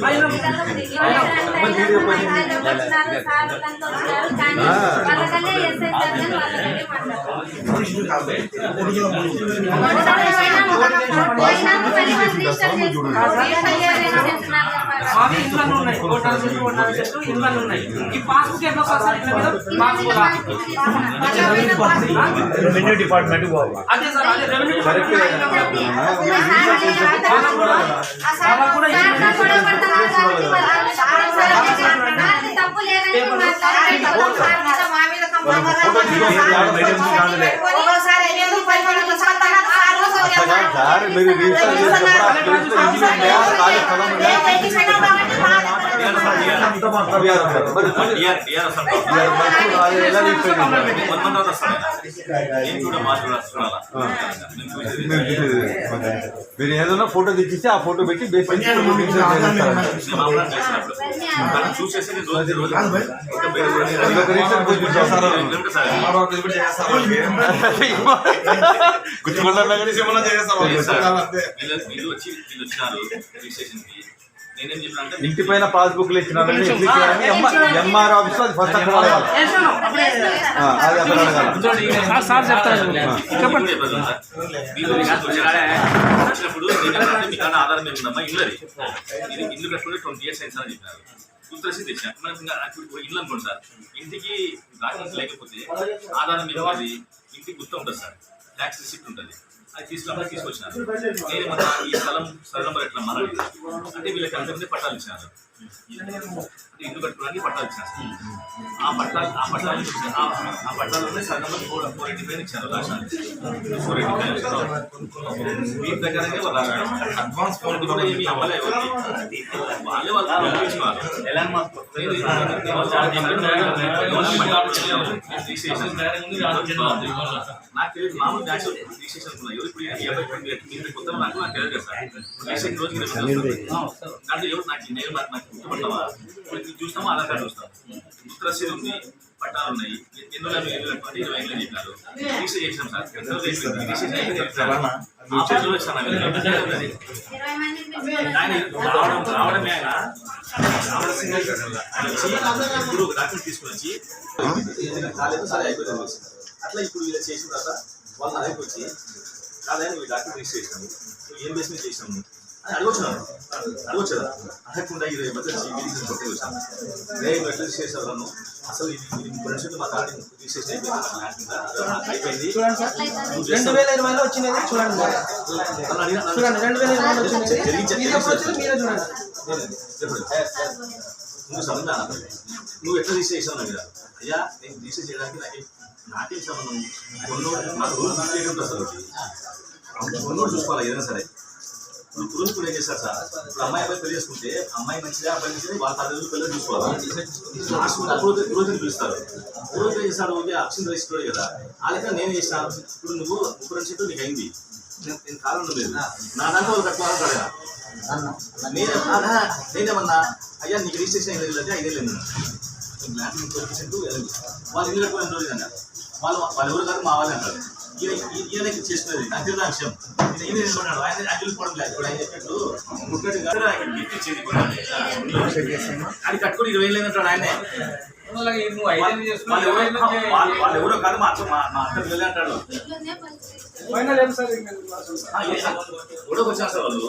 ভাই అవి ఇంట్లో ఉన్నాయి ఓటర్ చెట్టు ఓటర్ చెట్టు ఇంట్లో ఉన్నాయి ఈ పాస్బుక్ ఎట్లా వస్తుంది సార్ ఇట్లా మీద పాస్బుక్ రెవెన్యూ డిపార్ట్మెంట్ పోవాలి అదే సార్ అదే రెవెన్యూ తప్పు మీరు రిజిస్టర్ చేసినప్పుడు ఆ ప్లేస్లో ఇల్లు ఉందా? మరి ఏదైనా ఫోటో తెచ్చిస్తే ఆ ఫోటో పెట్టి బేస్ చేసి రిజిస్టర్ చేస్తారు. ఒక రిజిస్టర్ పోయి ఇంటి పైన ఎంఆర్ ఆఫీస్లో అది ఫస్ట్ అక్కడ అది అక్కడ వచ్చినప్పుడు మీ కాడ ఆధారం మీద ఉందమ్మా ఇల్లు అది. ఇది ఇల్లు కట్టుకుంటే ట్వంటీ ఇయర్స్ అయింది అని చెప్పినారు గుర్తు తెచ్చిన మనకి ఇంకా ఇప్పుడు ఇల్లు అనుకోండి సార్ ఇంటికి డాక్యుమెంట్స్ లేకపోతే ఆధారం మీద ఇంటికి గుర్తు ఉంటుంది సార్. ట్యాక్స్ రిసిప్ట్ ఉంటుంది. అది తీసుకురామని తీసుకొచ్చినారు. నేను మన ఈ స్థలం స్థలం ఎట్లా మన అంటే వీళ్ళకి అంతమంది పట్టాలు ఇచ్చినారు. ఇల్లు కట్టుకోవడానికి పట్టాలు ఇచ్చినారు ఆ పట్టాలు ఆ పట్టాలు ఆ ఆ పట్టాలనే సగం ఫోర్ ఫోర్ ఎయిటీ ఫైవ్ ఇచ్చారు రాష్ట్రానికి ఫోర్ ఎయిటీ ఫైవ్ మీ ప్రకారంగా వాళ్ళు అడ్వాన్స్ ఫోన్ కూడా ఏమి అవ్వలే వాళ్ళే వాళ్ళు నాకు తెలియదు మామూలు రిజిస్ట్రేషన్ ఇప్పుడు నాకు నాకు తెలియదు సార్. రిజిస్ట్రేషన్ దాంట్లో ఎవరు నాకు నేను నాకు గుర్తుపడతావా ఇప్పుడు చూస్తామా ఆధార్ కార్డు చూస్తాం గుర్తు రసీదు ఉంది పట్టాలు ఉన్నాయి ఎన్నో ఎన్నో నెలలు ఇరవై ఐదు చెప్పారు రిజిస్టర్ చేసినాం సార్. ఇరవై మంది ఆయన రావడం రావడమే ఆయన రావడం సింగిల్ ఆయన వచ్చి ఇప్పుడు డాక్యుమెంట్ తీసుకుని వచ్చి కాలేదు సరే అయిపోయింది అట్లా ఇప్పుడు ఇలా చేసిన తర్వాత వాళ్ళ నా దగ్గరికి వచ్చి కాదని డాక్యుమెంట్ రిజిస్టర్ చేసినాము ఏం బేస్ మీద చేసినాము అడగొచ్చు కదా అడగకుండా ఇరవై మధ్య కొట్టి వచ్చాను. నేను నన్ను అసలు ఇది మా అయిపోయింది. రెండు. వేల ఇరవైలో వచ్చినది చూడండి. చూడండి. రెండు వేల ఇరవైలో వచ్చింది. మీరే చూడండి. నువ్వు సంబంధం నువ్వు ఎట్లా చేసావు నాకు అయ్యా నేను రిజిస్టర్ చేయడానికి నాకు నాకే సంబంధం? నాకు రూల్స్ ఒకటి కొన్నోడు చూసుకోవాలి ఏదైనా సరే. ఇప్పుడు పురుగు కూడా ఏం చేస్తారు సార్? ఇప్పుడు అమ్మాయి అబ్బాయి పెళ్ళి చేసుకుంటే అమ్మాయి మంచిదే అబ్బాయి మంచిదే వాళ్ళ తల్లిదండ్రులు పిల్లలు చూసుకోవాలి? లాస్ట్ అప్పుడు పురోహితులు పిలుస్తారు. పురోహితులు ఏం చేస్తాడు ఓకే అక్షింత ఇస్తున్నాడు కదా. ఆ లెక్క నేను చేశాను ఇప్పుడు నువ్వు ముప్పై చెట్టు నీకు అయింది. నేను నేను కాలం లేదు నా దాంట్లో వాళ్ళు కట్టుకోవాలని అడగా నేను నేనేమన్నా అయ్యా నీకు రిజిస్ట్రేషన్ అయిన అంటే ఐదేళ్ళు అయింది ల్యాండ్ మీకు వాళ్ళు ఇల్లు కట్టుకుని రోజు అన్నారు వాళ్ళు వాళ్ళు ఎవరు కాదు మా వాళ్ళు అంటారు. ఈయనకి ఈ- ఈయన ఈయన ఈయన నిలబడ్డాడు. ఆయన యాక్చువల్ పోవడం లేదు ఇప్పుడు ఆయన చెప్పినట్టు ముక్కటి కాదు ఆయన గిఫ్ట్ ఇచ్చేది కూడా అది కట్టుకుని ఇరవై ఏళ్ళు అంటాడు ఆయనే వాళ్ళు ఎవరో కాదు మా అత్త మా మా అత్త పిల్లలే అంటాడు ఆ, గొడవకు వచ్చారు సార్ వాళ్ళు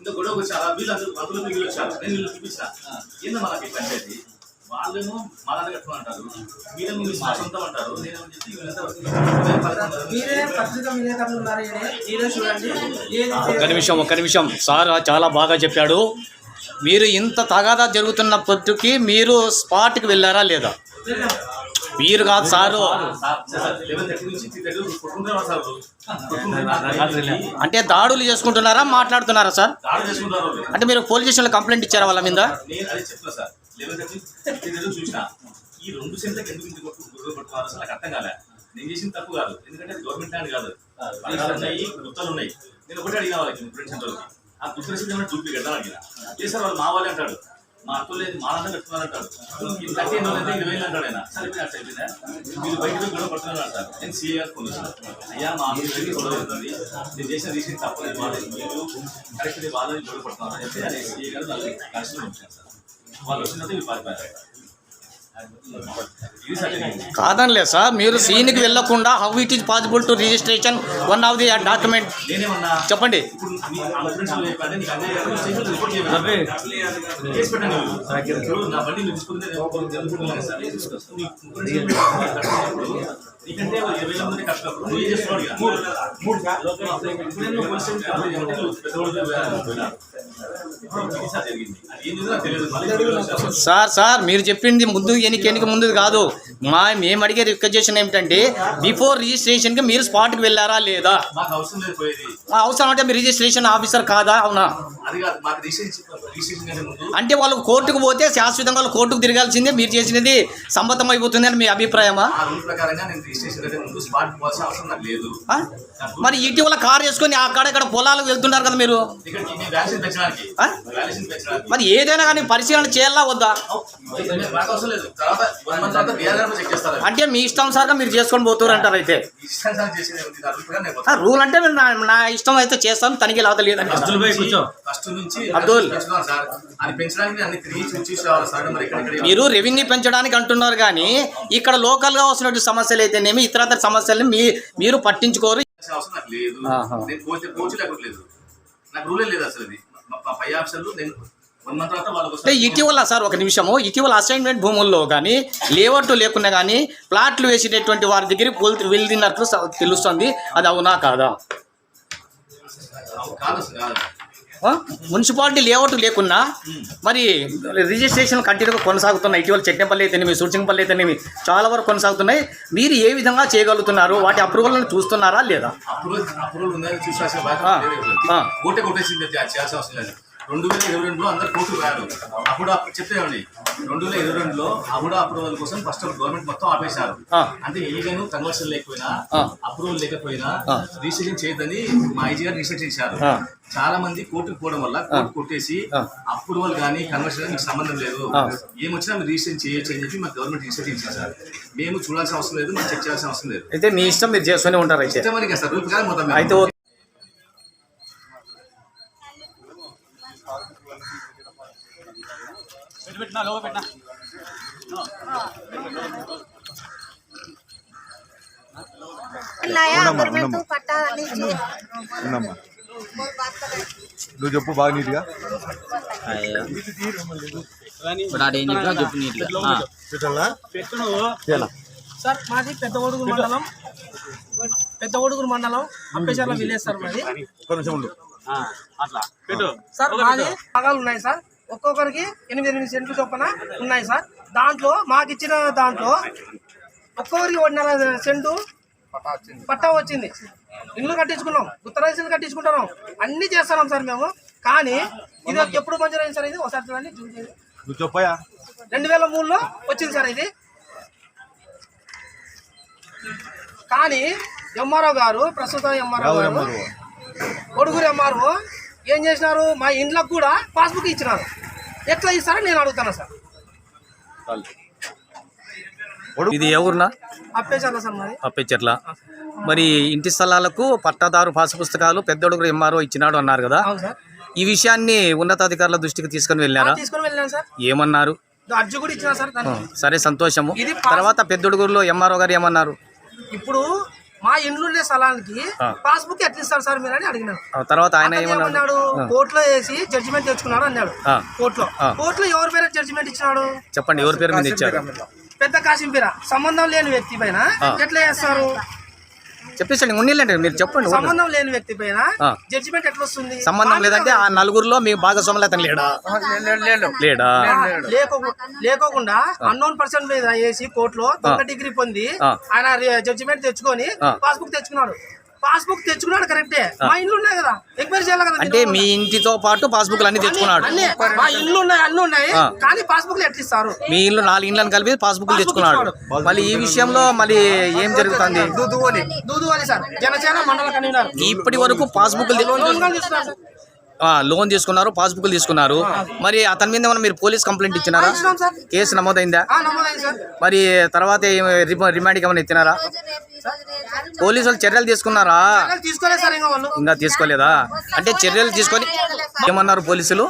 ఇంకా గొడవకు వచ్చారు వీళ్ళందరూ మంత్రులు మిగిలి వచ్చారు నేను వీళ్ళు చూపించిన ఏందో మనకి పంచాయతీ వాళ్ళేమో మా దగ్గర కట్టుకుని అంటారు. మీరేమో మీరు మా సొంతం అంటారు. నేనేమో చెప్పి వీళ్ళంతా మీరే పత్రిక విలేకరులు ఉన్నారు ఈయన. మీరే చూడండి. ఏది ఒక్క నిమిషం ఒక్క నిమిషం. సార్ చాలా బాగా చెప్పాడు. మీరు ఇంత తగాదా జరుగుతున్న పొద్దుకి మీరు స్పాట్కి వెళ్ళారా లేదా? మీరు కాదు సారు. అంటే దాడులు చేసుకుంటున్నారా మాట్లాడుతున్నారా సార్. అంటే మీరు పోలీస్ స్టేషన్లో కంప్లైంట్ ఇచ్చారా వాళ్ళ మీద? నేను అదే చూసిన. ఈ రెండు సెంట్లకు ఎందుకు ఇంటి కొట్టు గొడవ పట్టుకోవాలి అసలు నాకు అర్థం కాలే. నేను చేసిన తప్పు కాదు. ఎందుకంటే అది గవర్నమెంట్ ల్యాండ్ కాదు. పట్టాలు ఉన్నాయి గుర్తలు ఉన్నాయి. నేను ఒకటి అడిగిన వాళ్ళకి ఫ్రెండ్స్ అందరికి. ఆ గుర్తు రసీదు ఏమైనా డూప్లికేట్ అని అడిగిన. లేదు వాళ్ళు మా వాళ్ళే అంటాడు. మా అత్తలు లేదు మా నాన్న పెట్టుకున్నారంటారు ఇది కట్టి ఎన్నో అయితే ఇరవై వేలు అంటాడు ఆయన. సరే ఇప్పుడు అట్లా అయిపోయిందా? మీరు బయట గొడవ పడుతున్నారు అంటారు. నేను సీఏ గారు అయ్యా మా అందరికీ గొడవ అవుతుంది. నేను చేసిన రీసెంట్ తప్పలేదు బాధ మీరు కరెక్ట్ బాధ గొడవ పడుతున్నారు? అని చెప్పి అది సీఏ గారు వాళ్ళకి కష్టం ఉంచారు సార్ వాళ్ళు వచ్చినట్టు వీళ్ళు పారిపోయారు కాదనిలే సార్ మీరు సీన్కి వెళ్ళకుండా how it is possible to registration one of the document చెప్పండి. సార్. సార్ మీరు చెప్పింది ముందు ఎనికి ఎనికి ముందు కాదు. మా మేము అడిగే రిక్వెజేషన్ ఏమిటంటే బిఫోర్ రిజిస్ట్రేషన్కి మీరు స్పాట్కి వెళ్ళారా లేదా? అవసరం అంటే మీరు రిజిస్ట్రేషన్ ఆఫీసర్ కాదా? అవునా? అంటే వాళ్ళు కోర్టుకు పోతే శాశ్వతంగా వాళ్ళు కోర్టుకు తిరగాల్సిందే మీరు చేసినది సమ్మతం అయిపోతుంది అని మీ అభిప్రాయమా? స్పాట్? మరి ఇటీవల కారు వేసుకొని అక్కడ ఇక్కడ పొలాలకు వెళ్తున్నారు కదా మీరు? మరి ఏదైనా కానీ పరిశీలన చేయాలా వద్దా? లేదు అంటే మీ ఇష్టానుసారంగా మీరు చేసుకొని పోతారు అంటారు అయితే. రూల్ అంటే మీరు నా ఇష్టం అయితే చేస్తాను తనిఖీ ఫస్ట్ నుంచి అబ్దుల్. మరి రెవెన్యూ పెంచడానికి అంటున్నారు కానీ ఇక్కడ లోకల్గా వస్తున్నటువంటి సమస్యలు అయితేనేమి ఇతరతర సమస్యల్ని మీ మీరు పట్టించుకోరు. అవసరం నాకు లేదు. నేను పోతే పోచి లేకపోతే లేదు. నాకు రూలే లేదు అసలు ఇది పై ఆఫీసర్లు నేను అంటే. ఇటీవల సార్ ఒక నిమిషము ఇటీవల అసైన్మెంట్ భూముల్లో కానీ లేఅవుట్ లేకున్నా కానీ ప్లాట్లు వేసేటటువంటి వారి దగ్గరికి పోల్- వెళ్తున్నట్లు తెలుస్తుంది అది అవునా కాదా? మున్సిపాలిటీ లేఅవుట్ లేకున్నా మరి రిజిస్ట్రేషన్ కంటిన్యూగా కొనసాగుతున్నాయి. ఇటీవల చెట్టంపల్లి అయితేనేమి సూచింపల్లి అయితేనేమి చాలా వరకు కొనసాగుతున్నాయి. మీరు ఏ విధంగా చేయగలుగుతున్నారు? వాటి అప్రూవల్ని చూస్తున్నారా లేదా. రెండు వేల ఇరవై రెండులో అందరు కోర్టు రారు అప్పుడు అప్పుడు చెప్పేవాడి రెండు వేల ఇరవై రెండులో అప్పుడు అప్రూవల్ కోసం ఫస్ట్ గవర్నమెంట్ మొత్తం ఆపేశారు. అంటే ఈగను కన్వర్షన్ లేకపోయినా. అప్రూవల్ లేకపోయినా. రిజిస్ట్రేషన్ చేయొద్దని మా ఐజీ గారు రిజిస్ట్రేషన్ చేశారు. చాలా మంది కోర్టుకు పోవడం వల్ల కోర్టు కొట్టేసి. అప్రూవల్ కానీ కన్వర్షన్ కానీ మీకు సంబంధం లేదు. ఏమొచ్చినా మీరు రిజిస్ట్రేషన్ చేయొచ్చు అని చెప్పి మా గవర్నమెంట్ రిజిస్ట్రేషన్ చేశారు మేము చూడాల్సిన అవసరం లేదు మనం చెక్ చేయాల్సిన అవసరం లేదు అయితే మీ ఇష్టం మీరు చేసుకుని ఉంటారు అయితే ఇష్టమని కదా సార్ రూల్ ప్రకారం మొత్తం అయితే ఉండమ్మా, ఉండమ్మా. ఉన్నమ్మా. నువ్వు చెప్పు బాగా నీట్గా? సార్ మాది పెద్ద ఒడుగురు మండలం. పెద్ద ఒడుగురు మండలం అప్పేచర్ల విలేజ్ సార్ మాది. సార్ మాది భాగాలు ఉన్నాయి సార్. ఒక్కొక్కరికి ఎనిమిది ఎనిమిది సెంట్లు చొప్పున ఉన్నాయి సార్. దాంట్లో మాకు ఇచ్చిన దాంట్లో ఒక్కొక్కరికి ఒకటిన్నర సెంటు పట్టా వచ్చింది. ఇల్లు కట్టించుకున్నాం. ఉత్తరాయిలు కట్టించుకుంటున్నాం. అన్ని చేస్తున్నాం సార్ మేము. కానీ ఇది ఎప్పుడు మంచిగా అయింది సార్ ఇది? ఒకసారి చూడండి చెప్పయా రెండు వేల మూడులో వచ్చింది సార్ ఇది. కానీ ఎంఆర్ఓ గారు ప్రస్తుతం ఎంఆర్ఓ గారు ఒడుగురు ఎంఆర్ఓ ఏం చేసినారు? మా ఇండ్లకు కూడా పాస్బుక్ ఇచ్చినారు. ఎట్లా ఇస్తారో నేను అడుగుతాను సార్. ఇది ఎవరునా అప్పేసాను సార్ మరి. ఇంటి స్థలాలకు పట్టాదారు పాసు పుస్తకాలు పెద్దడుగురు ఎంఆర్ఓ ఇచ్చినాడు అన్నారు కదా. ఈ విషయాన్ని ఉన్నతాధికారుల దృష్టికి తీసుకొని వెళ్ళారా తీసుకొని వెళ్ళాను సార్. ఏమన్నారు? అర్జీ కూడా ఇచ్చిన సార్ సంతోషము. తర్వాత పెద్దడుగురులో ఎంఆర్ఓ గారు ఏమన్నారు? ఇప్పుడు మా ఇండ్లు ఉండే స్థలానికి. పాస్బుక్ ఎట్లా ఇస్తారు సార్ మీరు అని అడిగినారు. ఆ, తర్వాత ఆయన ఏమన్నాడు? కోర్టులో వేసి జడ్జిమెంట్ తెచ్చుకున్నాడు అన్నాడు. కోర్టులో. కోర్టులో ఎవరి పేరు జడ్జిమెంట్ ఇచ్చినాడు? చెప్పండి ఎవరి పేరు మీద ఇచ్చారు? పెద్ద కాసింపీర సంబంధం లేని వ్యక్తి పైన. ఎట్లా చేస్తారు? చెప్పేసండి ఉన్నీళ్ళండి మీరు చెప్పండి. సంబంధం లేని వ్యక్తి పైన. జడ్జిమెంట్ ఎట్లా వస్తుంది సంబంధం లేదంటే ఆ నలుగురిలో మీ భాగస్వాములు అతను లేడా లేడా లేకోకు- లేకోకుండా అన్నోన్ పర్సన్ మీద వేసి కోర్టులో దొంగ డిగ్రీ పొంది. ఆయన జడ్జిమెంట్ తెచ్చుకొని. పాస్బుక్ తెచ్చుకున్నాడు. పాస్బుక్ తెచ్చుకున్నాడు కరెక్టే. మా ఇల్లు ఉన్నాయి కదా ఎంక్వైరీ చేయాలి కదా అంటే. మీ ఇంటితో పాటు పాస్బుక్లు అన్ని తెచ్చుకున్నాడు. అన్ని మా ఇల్లు ఉన్నాయి అన్ని ఉన్నాయి. కానీ పాస్బుక్లు ఎట్లా ఇస్తారు? మీ ఇల్లు నాలుగు ఇండ్లను కలిపి పాస్బుక్లు తెచ్చుకున్నాడు. మళ్ళీ ఈ విషయంలో మళ్ళీ ఏం జరుగుతుంది? దూదువాలి సార్. జనసేన మండల కన్వీనర్. ఇప్పటి వరకు పాస్బుక్లు తె- లోన్ తీసుకున్నారు. పాస్బుక్లు తీసుకున్నారు. మరి అతని మీద ఏమైనా మీరు పోలీస్ కంప్లైంట్ ఇచ్చినారా? కేసు నమోదైందా? మరి తర్వాత రిమాండ్కి ఏమైనా ఇచ్చినారా పోలీసులు చర్యలు తీసుకున్నారా? ఇంకా తీసుకోలేదా? అంటే చర్యలు తీసుకొని ఏమన్నారు పోలీసులు?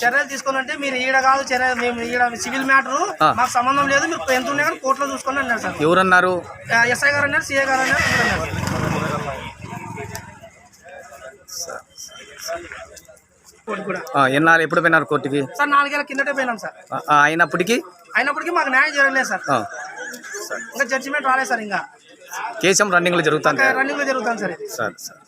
చర్యలు తీసుకొని అంటే మీరు ఈడ కాదు చర్య మేము ఈడ సివిల్ మ్యాటర్. మాకు సంబంధం లేదు మీరు ఎంత ఉన్నాయి కానీ కోర్టులో చూసుకొని అన్నారు సార్. ఎవరన్నారు? ఎస్ఐ గారు అన్నారు సిఐ గారు అన్నారు ఎన్నాళ్ళు ఎప్పుడు పోయినారు కోర్టుకి? సార్ నాలుగేళ్ళ కిందటే పోయినాం సార్. అయినప్పటికీ? అయినప్పటికీ మాకు న్యాయం జరగలేదు సార్. ఇంకా జడ్జిమెంట్ రాలేదు సార్ ఇంకా. రన్నింగ్లో జరుగుతుంది. రన్నింగ్లో సార్ ఇది. సరే సరే.